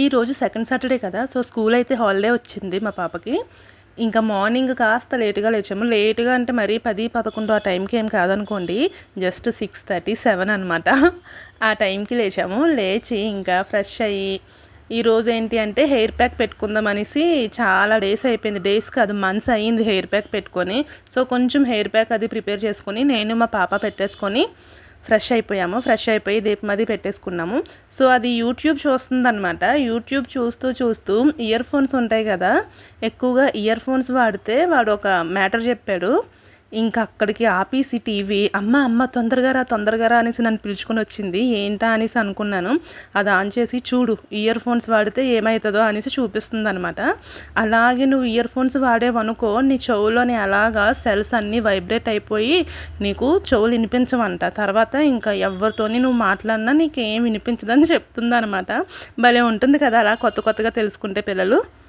ఈరోజు second Saturday కదా so school అయితే హాలిడే వచ్చింది మా పాపకి. ఇంకా మార్నింగ్ కాస్త లేటుగా లేచాము. లేటుగా అంటే మరీ పది పదకొండు ఆ టైంకి ఏం కాదనుకోండి జస్ట్ సిక్స్ థర్టీ సెవెన్ అనమాట ఆ టైంకి లేచాము. లేచి ఇంకా ఫ్రెష్ అయ్యి ఈరోజు ఏంటి అంటే హెయిర్ ప్యాక్ పెట్టుకుందాం అనేసి చాలా డేస్ అయిపోయింది. డేస్ కాదు మంత్స్ అయ్యింది హెయిర్ ప్యాక్ పెట్టుకొని. సో కొంచెం హెయిర్ ప్యాక్ అది ప్రిపేర్ చేసుకొని నేను మా పాప పెట్టేసుకొని ఫ్రెష్ అయిపోయాము ఫ్రెష్ అయిపోయి దీపమది పెట్టేసుకున్నాము. సో అది యూట్యూబ్ చూస్తుందనమాట యూట్యూబ్ చూస్తూ చూస్తూ ఇయర్ ఫోన్స్ ఉంటాయి కదా ఎక్కువగా ఇయర్ ఫోన్స్ వాడితే వాడు ఒక మ్యాటర్ చెప్పాడు. ఇంకా అక్కడికి ఆపేసి టీవీ. అమ్మ అమ్మ తొందరగా రా తొందరగా రా అనేసి నన్ను పిలుచుకుని వచ్చింది. ఏంటా అనేసి అనుకున్నాను. అది ఆన్ చేసి చూడు ఇయర్ ఫోన్స్ వాడితే ఏమవుతుందో అనేసి చూపిస్తుంది అనమాట అలాగే నువ్వు ఇయర్ ఫోన్స్ వాడేవనుకో నీ చెవులోని అలాగా సెల్స్ అన్నీ వైబ్రేట్ అయిపోయి నీకు చెవులు వినిపించవంట. తర్వాత ఇంకా ఎవరితోని నువ్వు మాట్లాడినా నీకు ఏం వినిపించదని చెప్తుంది అనమాట భలే ఉంటుంది కదా అలా కొత్త కొత్తగా తెలుసుకుంటే పిల్లలు.